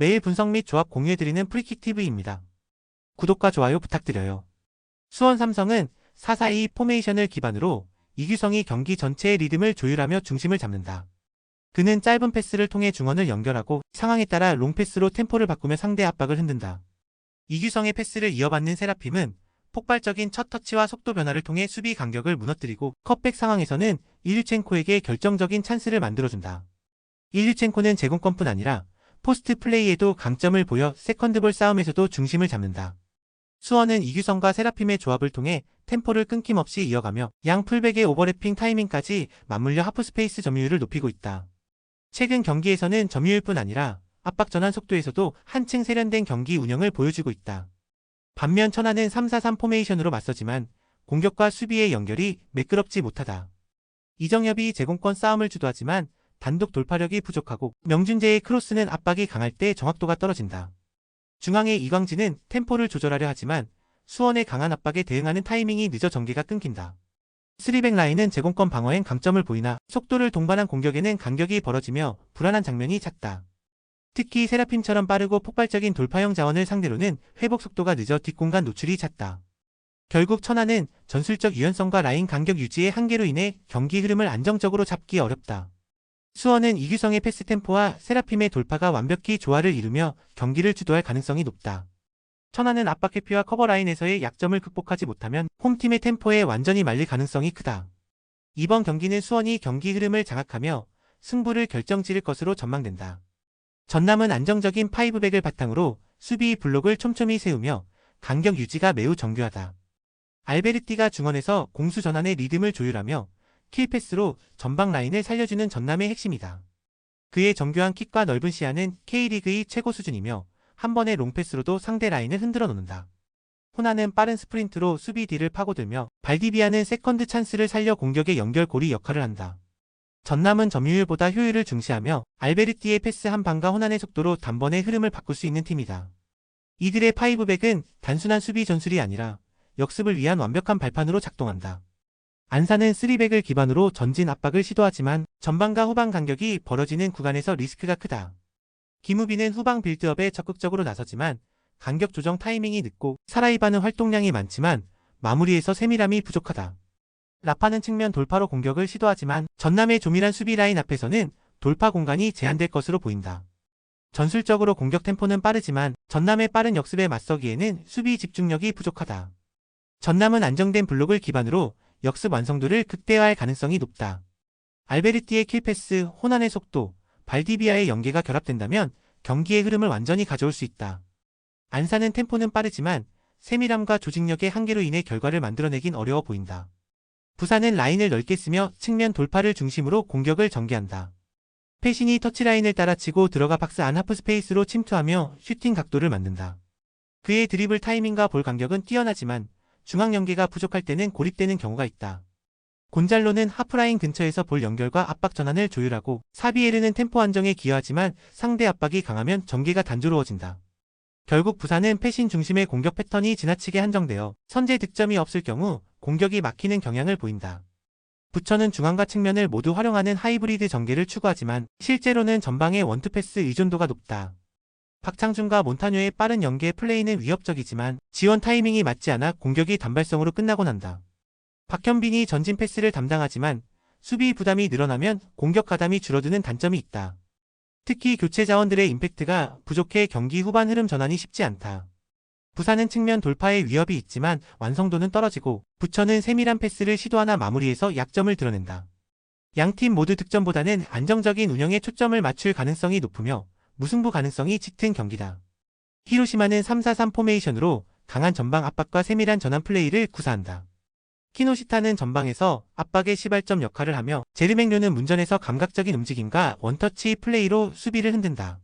매일 분석 및 조합 공유해드리는 프리킥TV입니다. 구독과 좋아요 부탁드려요. 수원 삼성은 442 포메이션을 기반으로 이규성이 경기 전체의 리듬을 조율하며 중심을 잡는다. 그는 짧은 패스를 통해 중원을 연결하고 상황에 따라 롱패스로 템포를 바꾸며 상대 압박을 흔든다. 이규성의 패스를 이어받는 세라핌은 폭발적인 첫 터치와 속도 변화를 통해 수비 간격을 무너뜨리고 컵백 상황에서는 일류첸코에게 결정적인 찬스를 만들어준다. 일류첸코는 제공권뿐 아니라 포스트 플레이에도 강점을 보여 세컨드볼 싸움에서도 중심을 잡는다. 수원은 이규성과 세라핌의 조합을 통해 템포를 끊김없이 이어가며 양 풀백의 오버래핑 타이밍까지 맞물려 하프스페이스 점유율을 높이고 있다. 최근 경기에서는 점유율뿐 아니라 압박 전환 속도에서도 한층 세련된 경기 운영을 보여주고 있다. 반면 천하는 3-4-3 포메이션으로 맞서지만 공격과 수비의 연결이 매끄럽지 못하다. 이정엽이 제공권 싸움을 주도하지만 단독 돌파력이 부족하고 명준재의 크로스는 압박이 강할 때 정확도가 떨어진다. 중앙의 이광진은 템포를 조절하려 하지만 수원의 강한 압박에 대응하는 타이밍이 늦어 전개가 끊긴다. 스리백 라인은 제공권 방어엔 강점을 보이나 속도를 동반한 공격에는 간격이 벌어지며 불안한 장면이 잦다. 특히 세라핌처럼 빠르고 폭발적인 돌파형 자원을 상대로는 회복 속도가 늦어 뒷공간 노출이 잦다. 결국 천하는 전술적 유연성과 라인 간격 유지의 한계로 인해 경기 흐름을 안정적으로 잡기 어렵다. 수원은 이규성의 패스 템포와 세라핌의 돌파가 완벽히 조화를 이루며 경기를 주도할 가능성이 높다. 천하는 압박 회피와 커버 라인에서의 약점을 극복하지 못하면 홈팀의 템포에 완전히 말릴 가능성이 크다. 이번 경기는 수원이 경기 흐름을 장악하며 승부를 결정지을 것으로 전망된다. 전남은 안정적인 파이브백을 바탕으로 수비 블록을 촘촘히 세우며 간격 유지가 매우 정교하다. 알베르티가 중원에서 공수 전환의 리듬을 조율하며 킬패스로 전방 라인을 살려주는 전남의 핵심이다. 그의 정교한 킥과 넓은 시야는 K리그의 최고 수준이며 한 번의 롱패스로도 상대 라인을 흔들어 놓는다. 호나는 빠른 스프린트로 수비 뒤를 파고들며 발디비아는 세컨드 찬스를 살려 공격의 연결고리 역할을 한다. 전남은 점유율보다 효율을 중시하며 알베르티의 패스 한 방과 호난의 속도로 단번에 흐름을 바꿀 수 있는 팀이다. 이들의 파이브백은 단순한 수비 전술이 아니라 역습을 위한 완벽한 발판으로 작동한다. 안산은 3백을 기반으로 전진 압박을 시도하지만 전방과 후방 간격이 벌어지는 구간에서 리스크가 크다. 김우빈은 후방 빌드업에 적극적으로 나서지만 간격 조정 타이밍이 늦고 사라이바는 활동량이 많지만 마무리에서 세밀함이 부족하다. 라파는 측면 돌파로 공격을 시도하지만 전남의 조밀한 수비 라인 앞에서는 돌파 공간이 제한될 것으로 보인다. 전술적으로 공격 템포는 빠르지만 전남의 빠른 역습에 맞서기에는 수비 집중력이 부족하다. 전남은 안정된 블록을 기반으로 역습 완성도를 극대화할 가능성이 높다. 알베르티의 킬패스, 호난의 속도, 발디비아의 연계가 결합된다면 경기의 흐름을 완전히 가져올 수 있다. 안산은 템포는 빠르지만 세밀함과 조직력의 한계로 인해 결과를 만들어내긴 어려워 보인다. 부산은 라인을 넓게 쓰며 측면 돌파를 중심으로 공격을 전개한다. 패신이 터치라인을 따라 치고 들어가 박스 안 하프 스페이스로 침투하며 슈팅 각도를 만든다. 그의 드리블 타이밍과 볼 간격은 뛰어나지만 중앙 연계가 부족할 때는 고립되는 경우가 있다. 곤잘로는 하프라인 근처에서 볼 연결과 압박 전환을 조율하고 사비에르는 템포 안정에 기여하지만 상대 압박이 강하면 전개가 단조로워진다. 결국 부산은 패신 중심의 공격 패턴이 지나치게 한정되어 선제 득점이 없을 경우 공격이 막히는 경향을 보인다. 부천은 중앙과 측면을 모두 활용하는 하이브리드 전개를 추구하지만 실제로는 전방의 원투패스 의존도가 높다. 박창준과 몬타뉴의 빠른 연계 플레이는 위협적이지만 지원 타이밍이 맞지 않아 공격이 단발성으로 끝나곤 한다. 박현빈이 전진 패스를 담당하지만 수비 부담이 늘어나면 공격 가담이 줄어드는 단점이 있다. 특히 교체 자원들의 임팩트가 부족해 경기 후반 흐름 전환이 쉽지 않다. 부산은 측면 돌파에 위협이 있지만 완성도는 떨어지고 부천은 세밀한 패스를 시도하나 마무리해서 약점을 드러낸다. 양 팀 모두 득점보다는 안정적인 운영에 초점을 맞출 가능성이 높으며 무승부 가능성이 짙은 경기다. 히로시마는 3-4-3 포메이션으로 강한 전방 압박과 세밀한 전환 플레이를 구사한다. 키노시타는 전방에서 압박의 시발점 역할을 하며 제르맹료는 문전에서 감각적인 움직임과 원터치 플레이로 수비를 흔든다.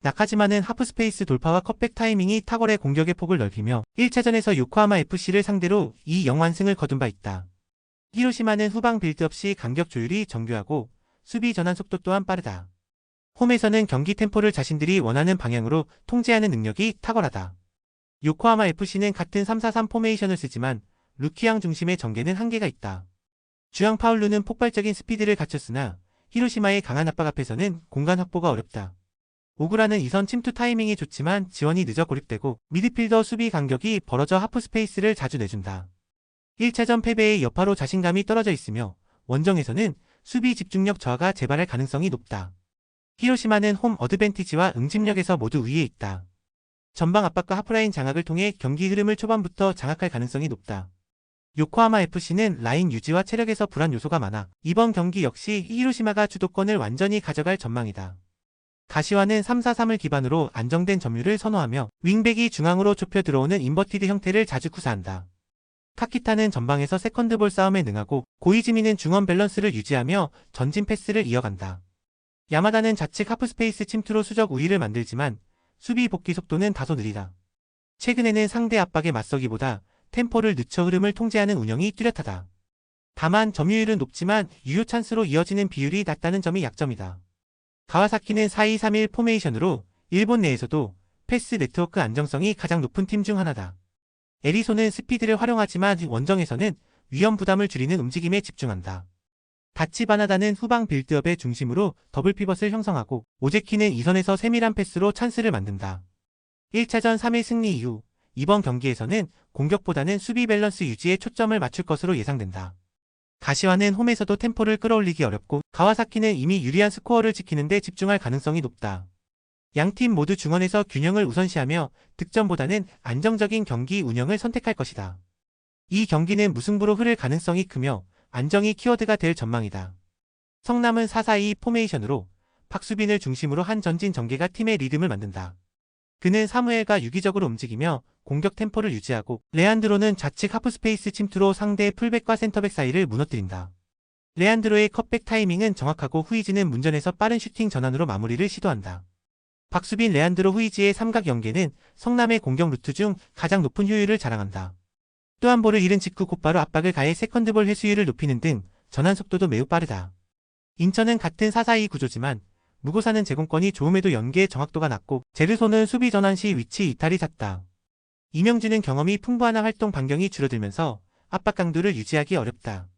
나카지마는 하프스페이스 돌파와 컷백 타이밍이 탁월의 공격의 폭을 넓히며 1차전에서 요코하마 FC를 상대로 2영완승을 거둔 바 있다. 히로시마는 후방 빌드업 시 간격 조율이 정교하고 수비 전환 속도 또한 빠르다. 홈에서는 경기 템포를 자신들이 원하는 방향으로 통제하는 능력이 탁월하다. 요코하마 FC는 같은 3-4-3 포메이션을 쓰지만 루키앙 중심의 전개는 한계가 있다. 주앙 파울루는 폭발적인 스피드를 갖췄으나 히로시마의 강한 압박 앞에서는 공간 확보가 어렵다. 오그라는 이선 침투 타이밍이 좋지만 지원이 늦어 고립되고 미드필더 수비 간격이 벌어져 하프 스페이스를 자주 내준다. 1차전 패배의 여파로 자신감이 떨어져 있으며 원정에서는 수비 집중력 저하가 재발할 가능성이 높다. 히로시마는 홈 어드밴티지와 응집력에서 모두 위에 있다. 전방 압박과 하프라인 장악을 통해 경기 흐름을 초반부터 장악할 가능성이 높다. 요코하마 FC는 라인 유지와 체력에서 불안 요소가 많아 이번 경기 역시 히로시마가 주도권을 완전히 가져갈 전망이다. 가시와는 3-4-3을 기반으로 안정된 점유를 선호하며 윙백이 중앙으로 좁혀 들어오는 인버티드 형태를 자주 구사한다. 카키타는 전방에서 세컨드볼 싸움에 능하고 고이즈미는 중원 밸런스를 유지하며 전진 패스를 이어간다. 야마다는 좌측 하프스페이스 침투로 수적 우위를 만들지만 수비 복귀 속도는 다소 느리다. 최근에는 상대 압박에 맞서기보다 템포를 늦춰 흐름을 통제하는 운영이 뚜렷하다. 다만 점유율은 높지만 유효 찬스로 이어지는 비율이 낮다는 점이 약점이다. 가와사키는 4-2-3-1 포메이션으로 일본 내에서도 패스 네트워크 안정성이 가장 높은 팀 중 하나다. 에리소는 스피드를 활용하지만 원정에서는 위험 부담을 줄이는 움직임에 집중한다. 다치 바나다는 후방 빌드업의 중심으로 더블 피벗을 형성하고 오제키는 이선에서 세밀한 패스로 찬스를 만든다. 1차전 3일 승리 이후 이번 경기에서는 공격보다는 수비 밸런스 유지에 초점을 맞출 것으로 예상된다. 가시와는 홈에서도 템포를 끌어올리기 어렵고 가와사키는 이미 유리한 스코어를 지키는 데 집중할 가능성이 높다. 양팀 모두 중원에서 균형을 우선시하며 득점보다는 안정적인 경기 운영을 선택할 것이다. 이 경기는 무승부로 흐를 가능성이 크며 안정이 키워드가 될 전망이다. 성남은 4-4-2 포메이션으로 박수빈을 중심으로 한 전진 전개가 팀의 리듬을 만든다. 그는 사무엘과 유기적으로 움직이며 공격 템포를 유지하고 레안드로는 좌측 하프스페이스 침투로 상대의 풀백과 센터백 사이를 무너뜨린다. 레안드로의 컷백 타이밍은 정확하고 후이즈는 문전에서 빠른 슈팅 전환으로 마무리를 시도한다. 박수빈 레안드로 후이지의 삼각 연계는 성남의 공격 루트 중 가장 높은 효율을 자랑한다. 또한 볼을 잃은 직후 곧바로 압박을 가해 세컨드볼 회수율을 높이는 등 전환 속도도 매우 빠르다. 인천은 같은 4-4-2 구조지만 무고사는 제공권이 좋음에도 연계의 정확도가 낮고 제르소는 수비 전환 시 위치 이탈이 잦다. 이명준은 경험이 풍부하나 활동 반경이 줄어들면서 압박 강도를 유지하기 어렵다.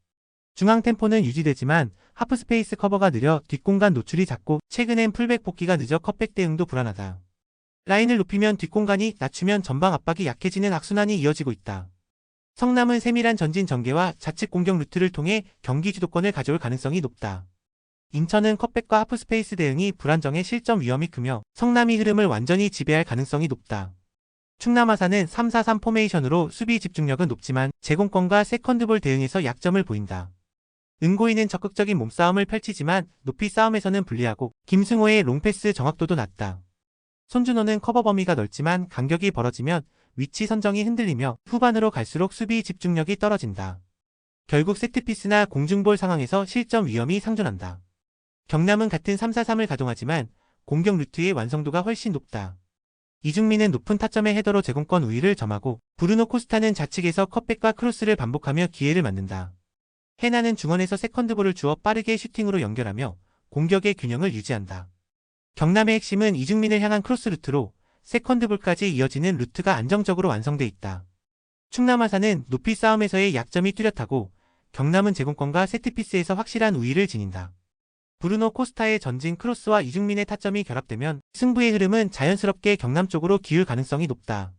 중앙 템포는 유지되지만 하프 스페이스 커버가 느려 뒷공간 노출이 작고 최근엔 풀백 복귀가 늦어 컷백 대응도 불안하다. 라인을 높이면 뒷공간이 낮추면 전방 압박이 약해지는 악순환이 이어지고 있다. 성남은 세밀한 전진 전개와 좌측 공격 루트를 통해 경기 주도권을 가져올 가능성이 높다. 인천은 컷백과 하프 스페이스 대응이 불안정해 실점 위험이 크며 성남이 흐름을 완전히 지배할 가능성이 높다. 충남 아산은 3-4-3 포메이션으로 수비 집중력은 높지만 제공권과 세컨드볼 대응에서 약점을 보인다. 은고이는 적극적인 몸싸움을 펼치지만 높이 싸움에서는 불리하고 김승호의 롱패스 정확도도 낮다. 손준호는 커버 범위가 넓지만 간격이 벌어지면 위치 선정이 흔들리며 후반으로 갈수록 수비 집중력이 떨어진다. 결국 세트피스나 공중볼 상황에서 실점 위험이 상존한다. 경남은 같은 3-4-3을 가동하지만 공격 루트의 완성도가 훨씬 높다. 이중민은 높은 타점의 헤더로 제공권 우위를 점하고 브루노 코스타는 좌측에서 컷백과 크로스를 반복하며 기회를 만든다. 헤나는 중원에서 세컨드볼을 주어 빠르게 슈팅으로 연결하며 공격의 균형을 유지한다. 경남의 핵심은 이중민을 향한 크로스 루트로 세컨드볼까지 이어지는 루트가 안정적으로 완성돼 있다. 충남아사는 높이 싸움에서의 약점이 뚜렷하고 경남은 제공권과 세트피스에서 확실한 우위를 지닌다. 브루노 코스타의 전진 크로스와 이중민의 타점이 결합되면 승부의 흐름은 자연스럽게 경남 쪽으로 기울 가능성이 높다.